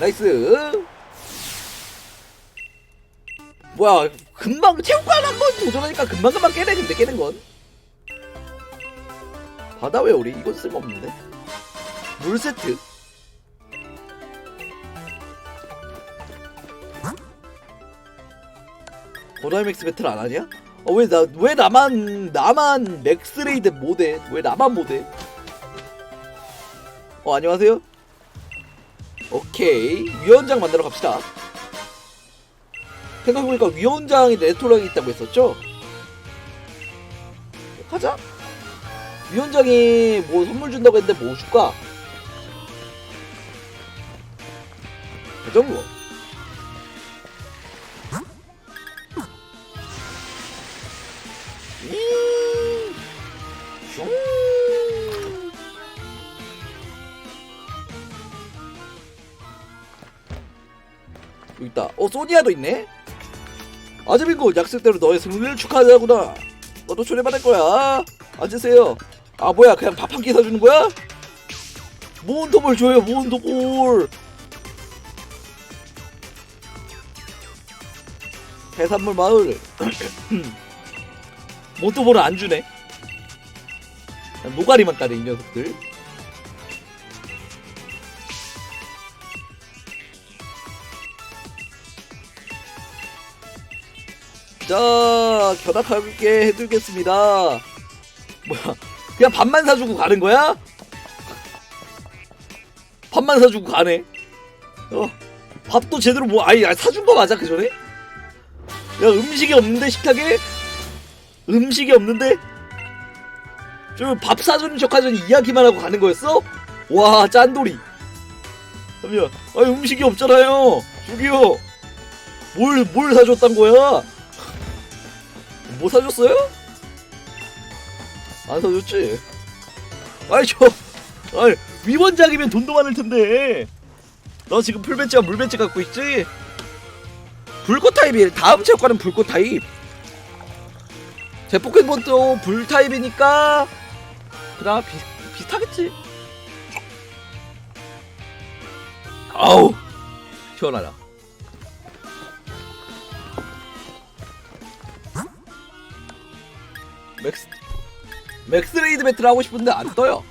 나이스 뭐야 금방 체육관 한 번 도전하니까 금방금방 깨네 근데 깨는 건 바다 회오리 이건 쓸모없는데 물 세트 보다이맥스 배틀 안 하냐? 어, 왜, 나, 왜 나만, 나만 맥스레이드 못해? 왜 나만 못해? 어, 안녕하세요? 오케이. 위원장 만나러 갑시다. 생각해보니까 위원장이 레스토랑에 있다고 했었죠? 가자. 위원장이 뭐 선물 준다고 했는데 뭐 줄까? 자전거. 이, 슝. 있다. 어, 소니아도 있네? 아즈빙고 약속대로 너의 승리를 축하하자구나. 너도 초대받을 거야. 앉으세요. 아, 뭐야, 그냥 밥 한 끼 사주는 거야? 모은도볼 줘요, 모은도볼. 해산물 마을. 모토볼은 안 주네. 노가리만 따네, 이 녀석들. 자, 견학하게 해드리겠습니다. 뭐야, 그냥 밥만 사주고 가는 거야? 밥만 사주고 가네. 어, 밥도 제대로 뭐, 아니, 사준 거 맞아, 그 전에? 야, 음식이 없는데, 식탁에? 음식이 없는데? 좀 밥 사주는 척 하더니 이야기만 하고 가는 거였어? 와, 짠돌이. 아니, 음식이 없잖아요. 저기요. 뭘, 뭘 사줬단 거야? 뭐 사줬어요? 안 사줬지? 아이 저 아이 위원장이면 돈도 많을 텐데 너 지금 풀배지와 물배지 갖고 있지? 불꽃 타입이 다음 체육관은 불꽃 타입 제 포켓몬도 불 타입이니까 그나 비, 비슷하겠지 아우 시원하다 맥스 맥스레이드 배틀 하고 싶은데 안 떠요.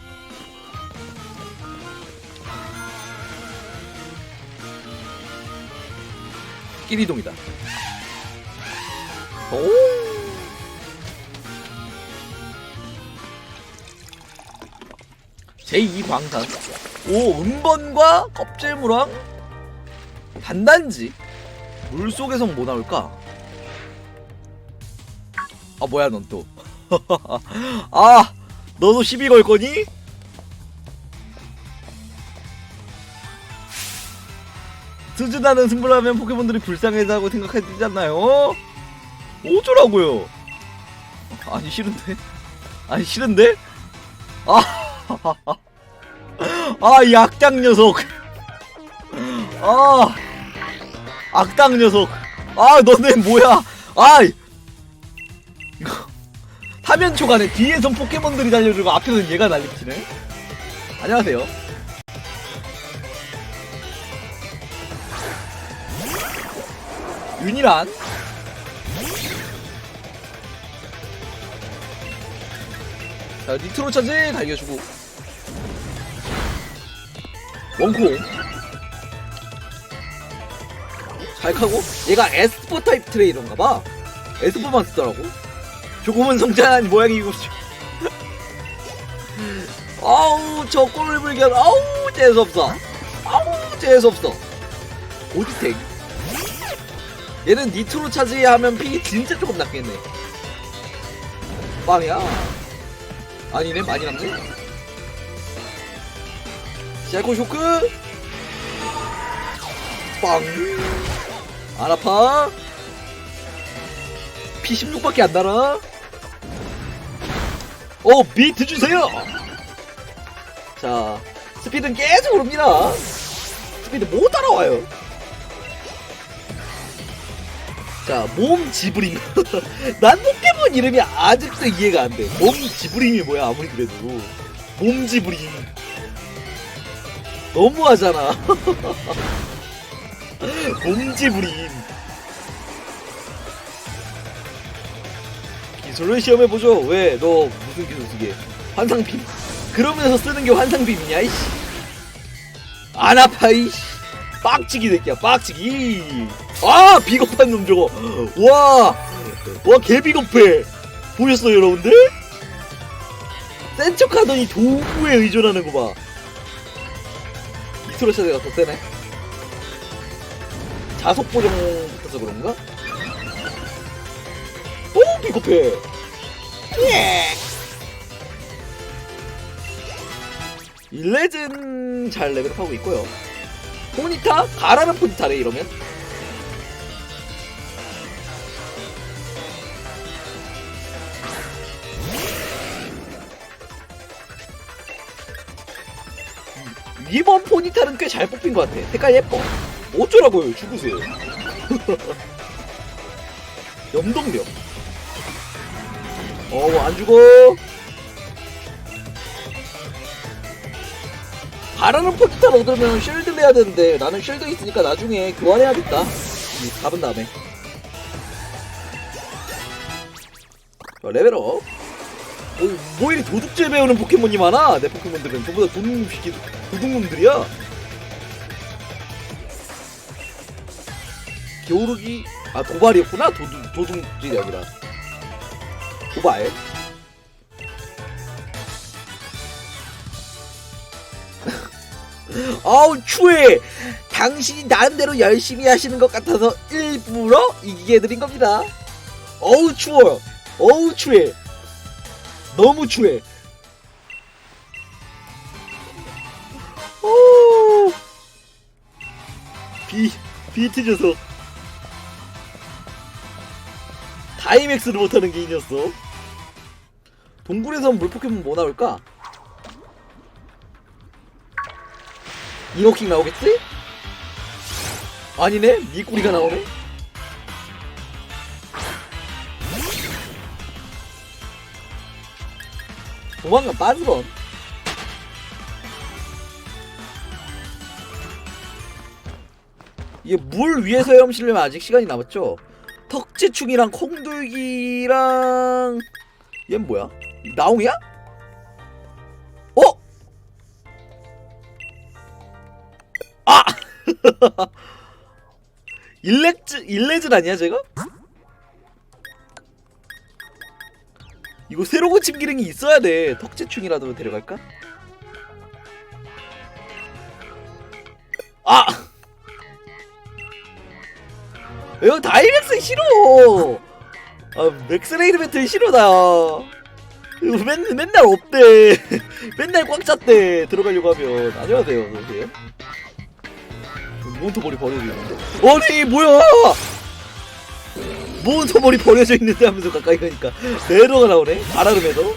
끼리동이다. 오. 제2 광산. 오, 음번과 껍질무랑 단단지. 물속에선 뭐 나올까? 아, 뭐야, 넌 또. 아, 너도 시비 걸 거니? 수준하는 승부를 하면 포켓몬들이 불쌍하다고 생각하지 않나요? 어쩌라고요? 아니 싫은데? 아니 싫은데? 아, 아, 이 악당 녀석. 아, 악당 녀석. 아, 너네 뭐야? 아, 이거. 화면 초반에 뒤에선 포켓몬들이 달려들고 앞에서는 얘가 날리치네. 안녕하세요. 윤이란. 자 니트로 차지 달겨주고. 원콩. 잘 카고. 얘가 에스퍼 타입 트레이더인가봐. 에스퍼만 쓰더라고 조금은 성장한 모양이고 아우 저 꼴을 불견 아우 재수없어. 아우 재수없어. 오디텍 얘는 니트로 차지하면 픽이 진짜 조금 낮겠네. 빵이야? 아니네 많이 남네 셀코 쇼크. 빵안 아파? P16밖에 안 달아 오 비트 주세요! 자 스피드는 계속 오릅니다. 스피드 못 따라와요. 자몸 지브림 난 포켓몬 이름이 아직도 이해가 안돼 몸 지브림이 뭐야 아무리 그래도. 몸 지브림 너무하잖아. 몸지부림. 기술을 시험해보죠. 왜? 너 무슨 기술 쓰게? 환상빔. 그러면서 쓰는 게 환상빔이냐, 이씨. 안 아파, 이씨. 빡치기 새끼야, 빡치기. 아, 비겁한 놈 저거. 와, 와, 개 비겁해. 보셨어요, 여러분들? 센 척 하더니 도구에 의존하는 거 봐. 이트로 차대가 더 세네. 자속 보정 붙어서 그런가? 오, 비겁해. 예. 일레즌 잘 레벨업하고 있고요. 포니타? 가라는 포니타래 이러면. 이번 포니타는 꽤잘 뽑힌 것 같아. 색깔 예뻐. 어쩌라고요, 죽으세요. 염동력. 어, 안 죽어. 바라는 포니타를 얻으면 쉴드를 해야 되는데 나는 쉴드 있으니까 나중에 교환해야겠다. 이 잡은 다음에. 자, 레벨업. 뭐, 뭐 이리 도둑질 배우는 포켓몬이 많아? 내 포켓몬들은 전부 다 도둑놈들이야. 겨우르기 아 도발이었구나 도둑 도둑질이 아니라 도발. 아우 추해. 당신이 나름대로 열심히 하시는 것 같아서 일부러 이기게 해드린 겁니다. 어우 추워요. 어우 추해. 너무 추해. 오. 비 비트 녀석. 다이맥스를 못하는 개인이었어. 동굴에서 물 포켓몬 뭐 나올까? 이노킹 나오겠지? 아니네 미꾸리가 나오네. 조만간 빠지런. 이게 물 위에서 헤엄치려면 아직 시간이 남았죠. 턱지충이랑 콩들기랑 얘 뭐야? 나옹이야? 어? 아! 일렉즈 일레즈 아니야 제가? 이거 새로 고침 기능이 있어야 돼. 턱지충이라도 데려갈까? 아! 이거 다이맥스 싫어. 아 맥스레이드 배틀 싫어다. 맨, 맨날 없대. 맨날 꽉 찼대. 들어가려고 하면. 안녕하세요. 어서오세요. 몬토볼이 버려져 있는데. 아니, 뭐야! 몬토볼이 버려져 있는데 하면서 가까이 가니까. 내로가 나오네. 바라름에도.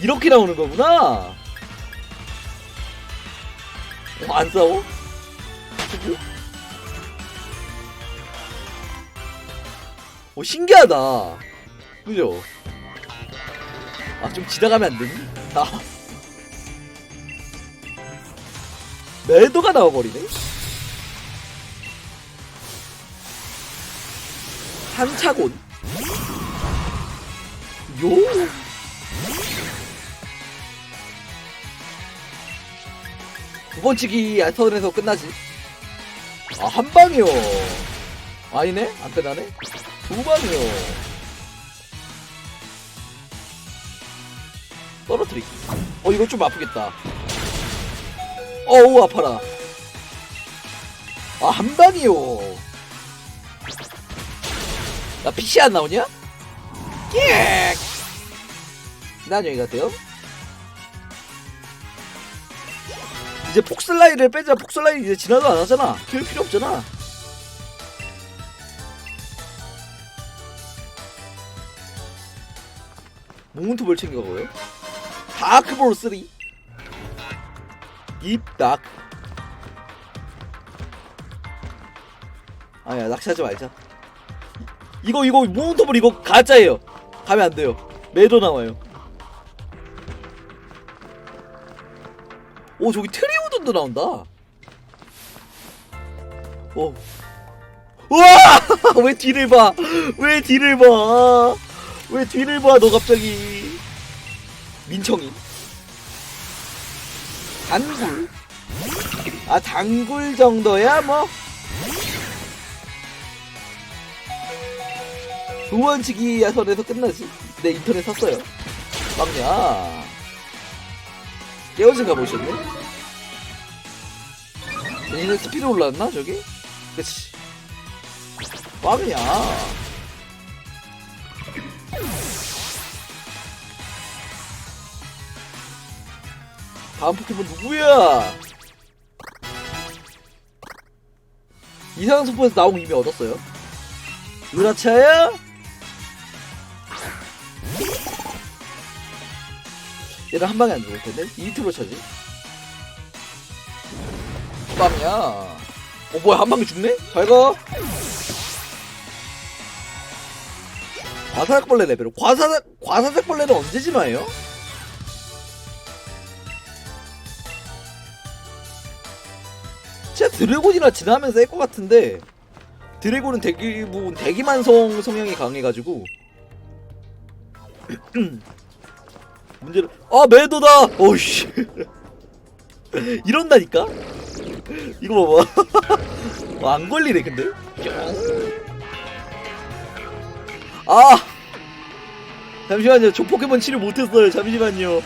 이렇게 나오는 거구나. 어, 안 싸워? 오 신기하다. 그죠? 아 좀 지나가면 안 되니? 아. 매도가 나와버리네. 한차곤. 요. 두 번치기 선에서 끝나지. 아 한 방이요. 아니네? 안 끝나네? 두 방이요. 떨어뜨리기. 어, 이거 좀 아프겠다. 어우, 아파라. 아, 한 방이요. 나 PC 안 나오냐? 예! 나 안녕히 가세요. 이제 폭슬라이를 빼자. 폭슬라이 이제 지나도 안 하잖아. 키울 필요 없잖아. 모문토볼 챙겨가고요. 다크볼 3. 입닥. 아야 낚시하지 말자. 이거 이거 모문토볼 이거 가짜예요. 가면 안 돼요. 매도 나와요. 오 저기 스켈레톤도 나온다. 오. 우와! 왜 뒤를 봐? 왜 뒤를 봐? 왜 뒤를 봐? 너 갑자기 민청이. 단굴. 아 단굴 정도야 뭐? 두원치기 선에서 끝나지. 내 인터넷 샀어요. 빵야. 깨어진 가보셨네? 얘네 스피드 올랐나 저기? 그치. 빵이야 다음 포켓몬 누구야? 이상한 소포에서 나온 거 이미 얻었어요. 으라차야? 얘는 한 방에 안 죽을 텐데? 이트로 쳐지? 빵이야. 어, 뭐야, 한 방에 죽네? 잘 가. 과사삭벌레 레벨. 과사삭, 과사삭벌레는 언제 진화해요? 드래곤이라 진화하면 셀것 같은데 드래곤은 대부분 대기만성 성향이 강해가지고. 문제는 아 매도다! 오씨. 이런다니까? 이거 봐봐. 어, 안 걸리네 근데? 아! 잠시만요. 저 포켓몬 치료 못했어요. 잠시만요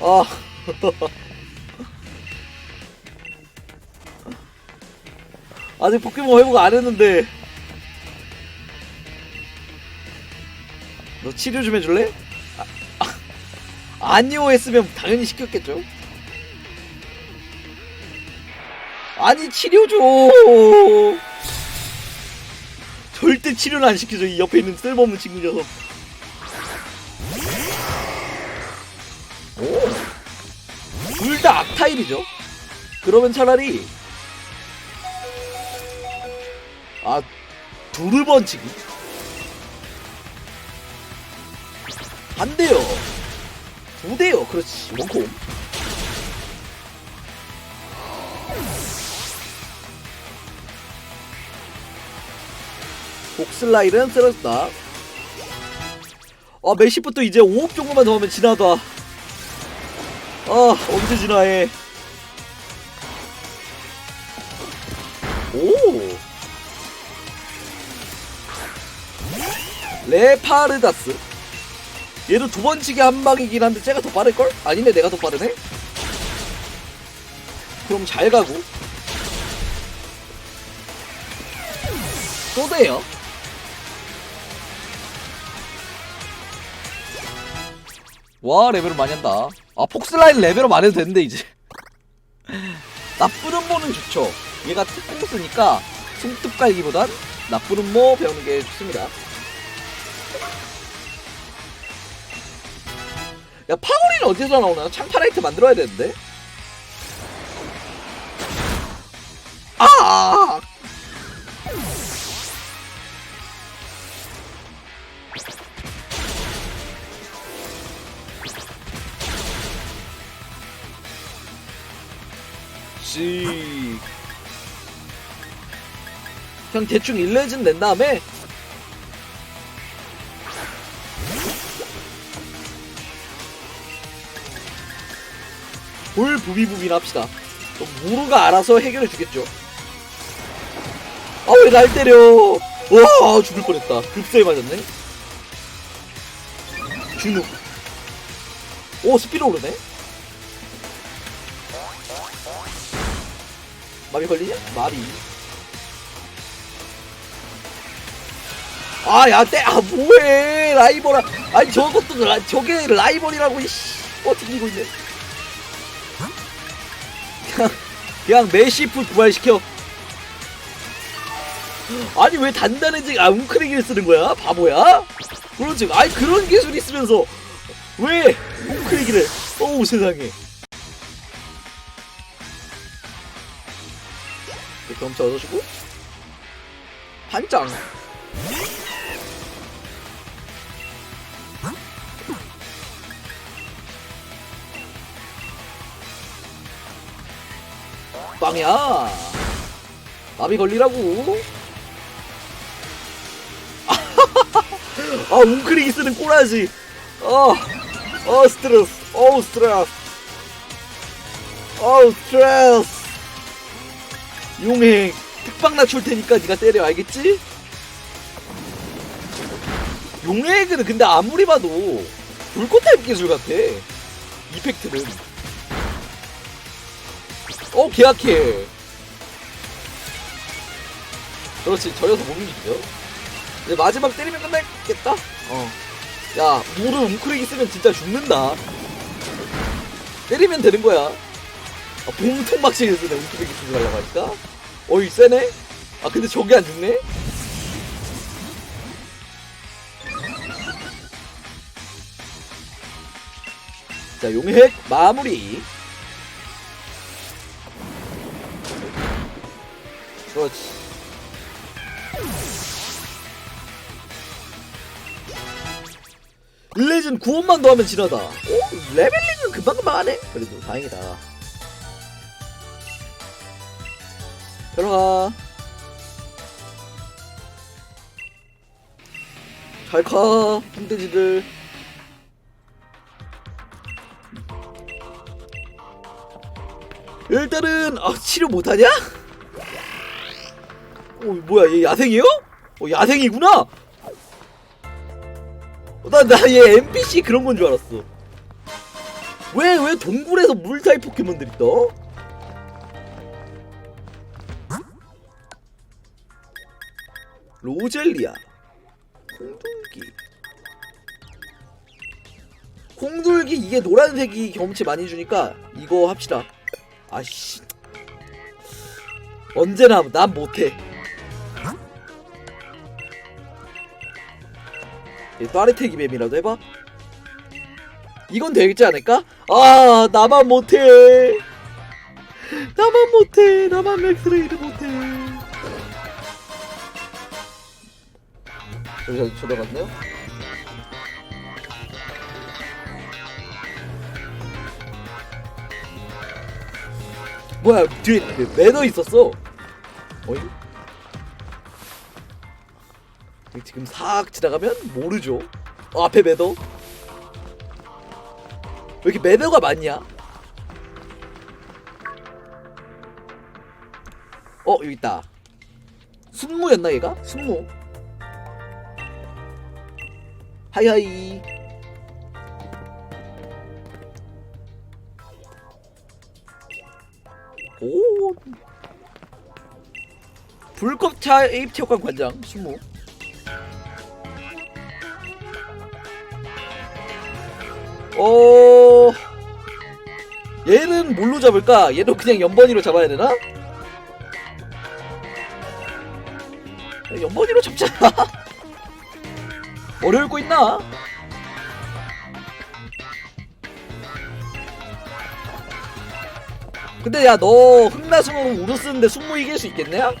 아. 아직 포켓몬 회복 안 했는데. 너 치료 좀 해줄래? 아, 아, 아니오 했으면 당연히 시켰겠죠. 아니 치료 줘. 절대 치료는 안 시켜줘 이 옆에 있는 쓸모없는 친구 녀석. 타입이죠. 그러면 차라리 아 두르 번치기 안 돼요. 두 대요. 그렇지 원콤. 복슬라이는 쓰러졌다. 아 메시부터 이제 5업 정도만 더 하면 지나다. 아 언제 진화해? 오! 레파르다스. 얘도 두 번치기 한 방이긴 한데 쟤가 더 빠를걸? 아니네 내가 더 빠르네? 그럼 잘 가고. 또 돼요? 와 레벨을 많이 한다 아 폭스라인 레벨업 안 해도 되는데 이제. 나쁜 음모는 좋죠. 얘가 특공 쓰니까 승뚝 깔기보단 나쁜 음모 배우는 게 좋습니다. 야 파고리는 어디서 나오나? 창파라이트 만들어야 되는데? 아 씨. 그냥 대충 1레진 낸 다음에 볼 부비부비나 합시다. 그럼 무르가 알아서 해결해 주겠죠. 아 왜 날 때려? 와 죽을 뻔했다. 급소에 맞았네. 진우. 오 스피드 오르네. 마비 걸리냐? 마비. 아, 야, 때, 아, 뭐해. 라이벌아. 아니, 저것도, 라, 저게 라이벌이라고, 이씨. 어떻게 이고 있네. 그냥, 그냥 메시프 부활시켜. 아니, 왜 단단해지, 아, 웅크리기를 쓰는 거야? 바보야? 그렇지. 아니, 그런 기술이 있으면서, 왜 웅크리기를, 어우, 세상에. 경험치 얻으시고. 반장. 빵이야. 마비 걸리라고. 아 웅크리기 쓰는 꼬라지. 어, 어 스트레스. 어우 스트레스. 어우 스트레스. 용행 특방 낮출 테니까 네가 때려 알겠지? 용행은 근데 아무리 봐도 불꽃 타입 기술 같아 이펙트는. 어 계약해. 그렇지 저 녀석 못 이기죠. 이제 마지막 때리면 끝나겠다? 어야 물을 웅크리기 쓰면 진짜 죽는다. 때리면 되는 거야. 아, 봉통 막시기 쓰네 웅크리기 말라고 하니까 어이 세네? 아 근데 저게 안 죽네? 자 용핵 마무리. 그렇지. 릴레이즌 9원만 더 하면 지나다. 오 레벨링은 금방금방 하네. 그래도 다행이다 들어가 잘가 뚱돼지들 일단은 아 치료 못하냐? 어 뭐야 얘 야생이에요? 어 야생이구나. 나나 얘 NPC 그런 건 줄 알았어. 왜 왜 동굴에서 물 타입 포켓몬들이 떠? 로젤리아. 콩돌기. 콩돌기 이게 노란색이 경험치 많이 주니까 이거 합시다. 아씨. 언제나 난 못해. 또아르테기 뱀이라도 해봐. 이건 되겠지 않을까? 아 나만 못해. 나만 못해. 나만 맥스레이를 못해 여기서 쳐들어갔네요. 뭐야 뒤에 그 매너 있었어. 어이? 지금 싹 지나가면 모르죠. 어, 앞에 매너. 왜 이렇게 매너가 많냐? 어 여기 있다. 순무였나 얘가? 순무 하이하이. 오. 불꽃차 에입 체육관 관장 신무 어 얘는 뭘로 잡을까? 얘도 그냥 연번이로 잡아야 되나? 연번이로 잡잖아 어려울 거 있나? 근데 야 너 흑나승으로 우르 쓰는데 숙무 이길 수 있겠냐?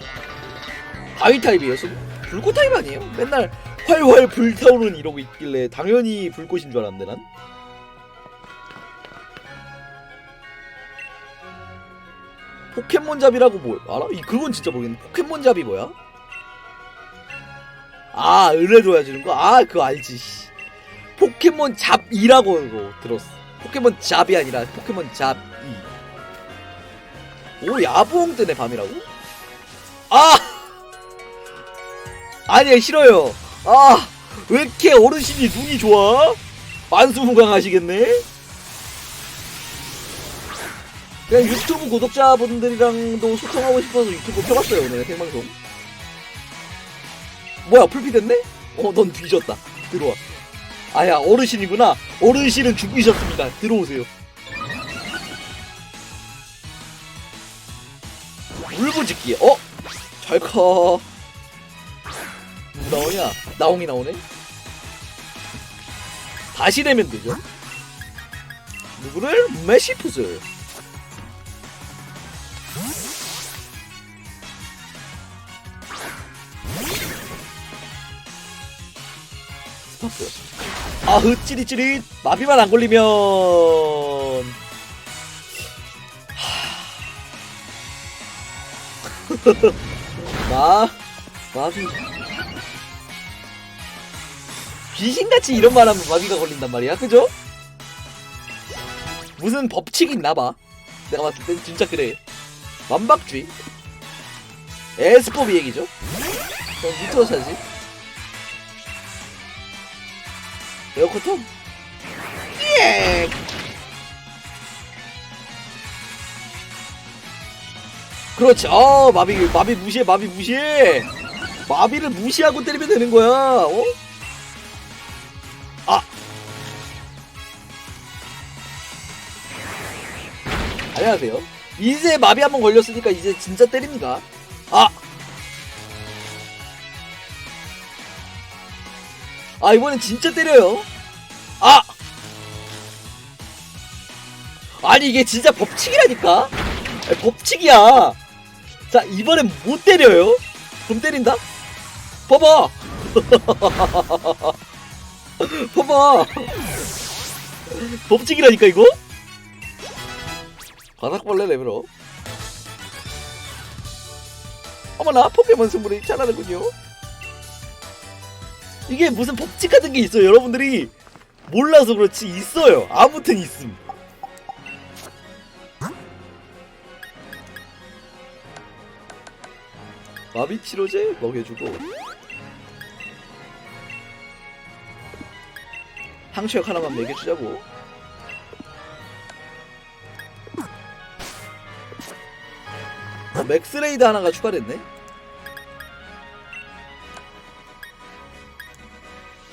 바위 타입이에요 숙 불꽃 타입 아니에요? 맨날 활활 불타오르는 이러고 있길래 당연히 불꽃인 줄 알았는데 난 포켓몬 잡이라고 뭐 알아? 이 그건 진짜 모르겠네 포켓몬 잡이 뭐야? 아 의뢰줘야 주는 거? 아 그거 알지 씨. 포켓몬 잡이라고 그거 들었어 포켓몬 잡이 아니라 포켓몬 잡이 오 야부엉 뜨네 밤이라고? 아! 아니야 싫어요 아! 왜 이렇게 어르신이 눈이 좋아? 만수무강 하시겠네? 그냥 유튜브 구독자분들이랑도 소통하고 싶어서 유튜브 켜봤어요 오늘 생방송 뭐야 풀피 됐네? 어 넌 뒤졌다. 들어와. 아야 어르신이구나. 어르신은 죽으셨습니다. 들어오세요. 물부짓기. 어? 잘가. 누구 나오냐? 나옹이 나오네? 다시 내면 되죠? 누구를? 메시푸스 아 흐 찌릿찌릿. 마비만 안 걸리면. 하... 마 마비. 귀신같이 이런 말 하면 마비가 걸린단 말이야 그죠? 무슨 법칙이 있나봐. 내가 봤을 땐 진짜 그래. 완박주의? 에스포비 얘기죠? 그럼 밑으로 차지 에어컨 예! 그렇지. 어 마비 마비 무시해 마비 무시해. 마비를 무시하고 때리면 되는 거야 어? 아! 안녕하세요. 이제 마비 한번 걸렸으니까 이제 진짜 때립니다. 아! 아, 이번엔 진짜 때려요. 아니, 이게 진짜 법칙이라니까? 아니, 법칙이야. 자, 이번엔 못 때려요. 그럼 때린다? 봐봐! 봐봐! 법칙이라니까, 이거? 바닥벌레 레벨업. 어머나, 포켓몬 승부를 잘하는군요. 이게 무슨 법칙 같은 게 있어요. 여러분들이 몰라서 그렇지 있어요. 아무튼 있음. 마비 치료제 먹여주고 항체약 하나만 먹여주자고. 어, 맥스레이드 하나가 추가됐네.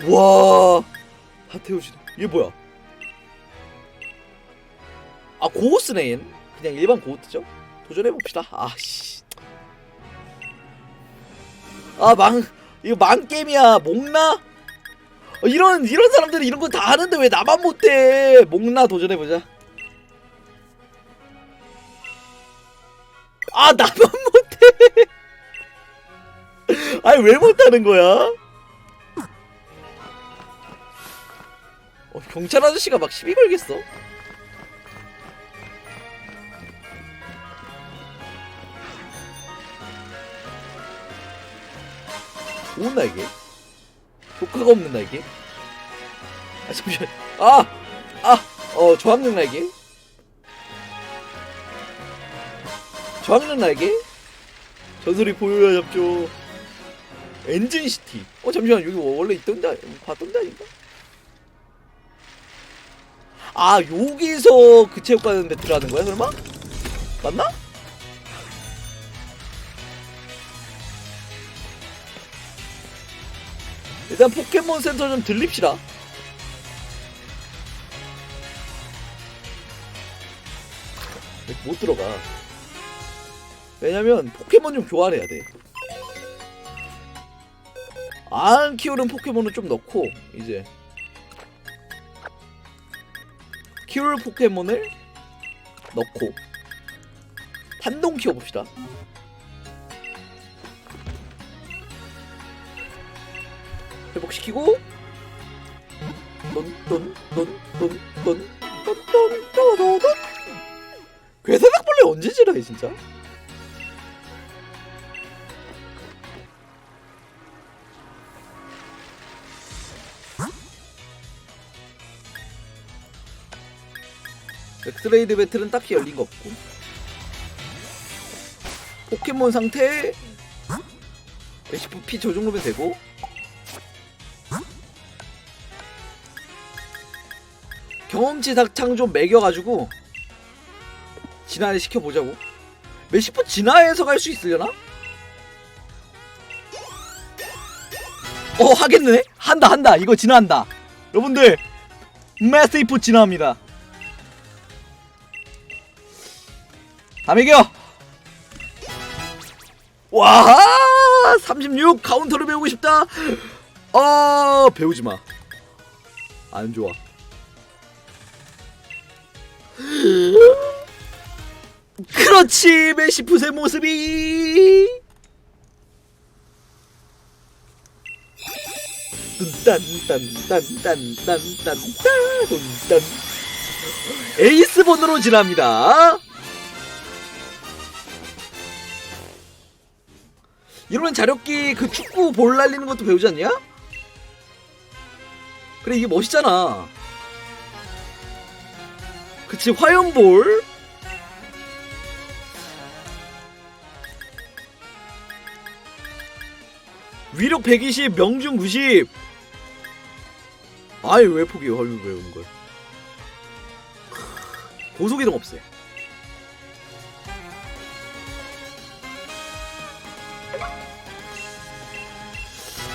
와, 다 태우시네. 이게 뭐야? 아, 고호스네인. 그냥 일반 고호트죠? 도전해봅시다. 아씨. 아, 망, 이거 망 게임이야. 목나? 어, 이런, 이런 사람들이 이런 거 다 하는데 왜 나만 못해? 목나 도전해 보자. 아, 나만 못해. 아니, 왜 못하는 거야? 어, 경찰 아저씨가 막 시비 걸겠어? 좋은 날개? 효과가 없는 날개? 아 잠시만 아! 아! 어 저항력 날개? 저항력 날개? 전설이 보여야 잡죠 엔진시티 어 잠시만 여기 원래 있던 데 봤던 데 아닌가? 아 여기서 그 체육관 배틀 하는 거야 설마? 맞나? 일단 포켓몬 센터 좀 들립시다. 못 들어가. 왜냐면 포켓몬 좀 교환해야 돼. 안 키우는 포켓몬은 좀 넣고 이제. 키울 포켓몬을 넣고. 단동 키워봅시다. 회복시키고. 똔똔똔똔똔똔똔똔똔똔 괴사닥벌레 언제 지나해 진짜? 엑스레이드 배틀은 딱히 열린 거 없고. 포켓몬 상태 HP 저 정도면 되고 경험치 닭창 좀 매겨가지고 진화를 시켜보자고 메시포 진화해서 갈 수 있으려나? 어 하겠네 한다 한다 이거 진화한다 여러분들 메시포 진화합니다 다 매겨 와, 36 카운터를 배우고 싶다. 어, 배우지 마. 안 좋아. 그렇지, 메시푸스의 모습이. 딴딴딴딴딴딴딴딴 에이스본으로 지납니다. 이러면 자력기 그 축구 볼 날리는 것도 배우지 않냐? 그래 이게 멋있잖아 그치 화염볼? 위력 120 명중 90 아이 왜 포기해 헐 배우는 걸 고속이동 없애.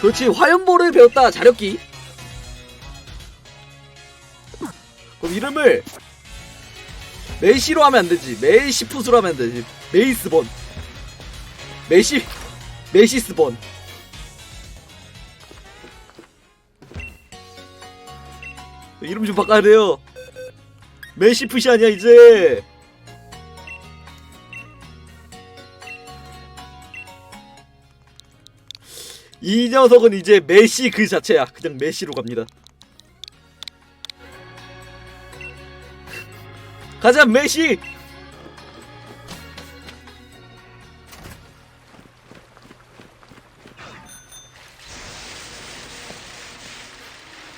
그렇지 화염볼을 배웠다 자력기. 그럼 이름을 메시로 하면 안 되지. 메시 푸스로 하면 안 되지. 메이스본. 메시 메시스본. 이름 좀 바꿔야 돼요. 메시 푸시 아니야 이제. 이 녀석은 이제 메시 그 자체야. 그냥 메시로 갑니다 가자 메시!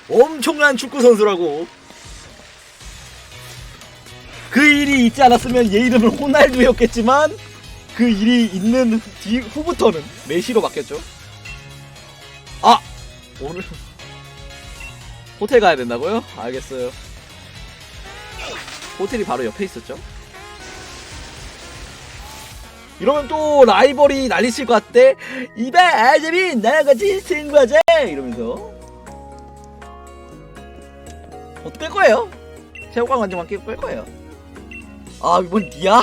엄청난 축구 선수라고. 그 일이 있지 않았으면 얘 이름은 호날두였겠지만 그 일이 있는 뒤 후부터는 메시로 바뀌었죠. 아! 오늘 호텔 가야 된다고요? 알겠어요 호텔이 바로 옆에 있었죠. 이러면 또 라이벌이 난리칠 것 같대. 이봐, 아재민 나랑 같이 승부하자. 이러면서 뺄 거예요? 체육관 관장만 끼고 뺄 거예요. 아 이번 니야?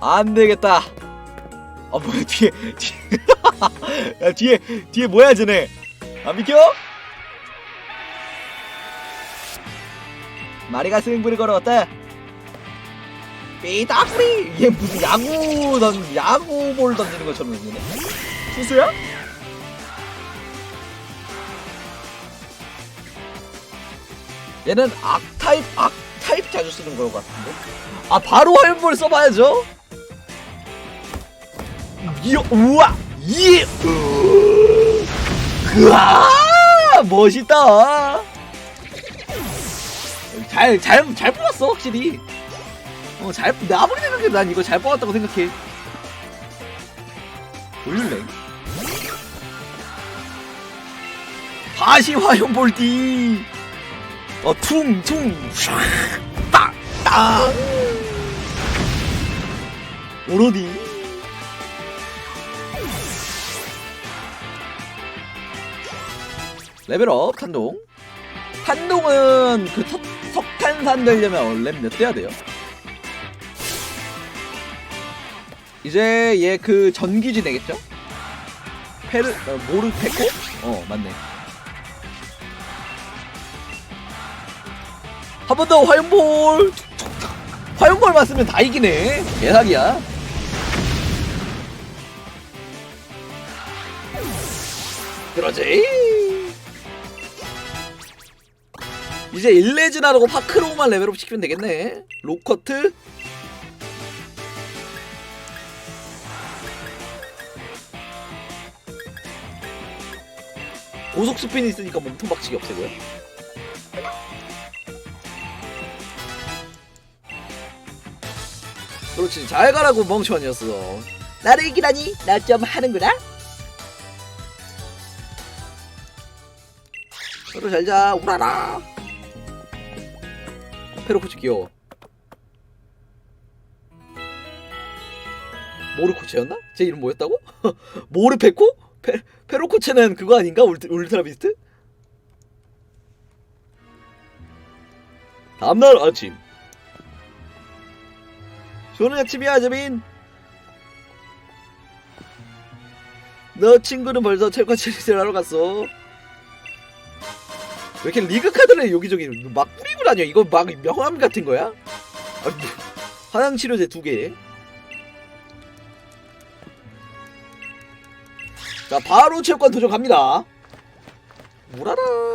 안 되겠다. 아 뭐야 뒤에 뒤에 야 뒤에 뒤에 뭐야 쟤네? 안 비켜? 마리가 승부를 걸어왔다. 삐딱리 이게 무슨 야구 던 야구볼 던지는 것처럼 생기네. 투수야? 얘는 악 타입 악 타입 자주 쓰는 것 같은데. 아 바로 화염볼 써봐야죠. 이 우와 이 으아 멋있다. 잘, 잘, 잘 뽑았어, 확실히. 어, 잘, 내 아무리 생각해도 난 이거 잘 뽑았다고 생각해. 올릴래. 다시 화염볼띠. 어, 퉁, 퉁, 샥, 딱, 딱. 오로디. 레벨업, 탄동. 탄동은 그 석, 석탄산 되려면 원래 몇 대야 돼요? 이제 얘 그 전기지 되겠죠? 페르 어, 모르페코? 어 맞네. 한 번 더 화염볼. 화염볼만 쓰면 다 이기네. 대박이야. 그러지. 이제 일레진하라고 파크로만 레벨업 시키면 되겠네. 로커트. 고속 스핀이 있으니까 몸통 박치기 없애고요. 그렇지 잘 가라고 멍청이었어. 나를 이기다니 나 좀 하는구나. 서로 잘자 우라라. 페로코치 귀여워. 모르코체였나? 제 이름 뭐였다고? 모르페코? 페, 페로코체는 그거 아닌가? 울트, 울트라 비스트? 다음날 아침 좋은 아침이야 재민 너 친구는 벌써 체육관 체리를 하러 갔어 왜 이렇게 리그 카드를 여기저기 막 뿌리고 다녀? 이거 막 명함 같은 거야? 아, 화장 치료제 두 개. 자 바로 체육관 도전 갑니다. 우라라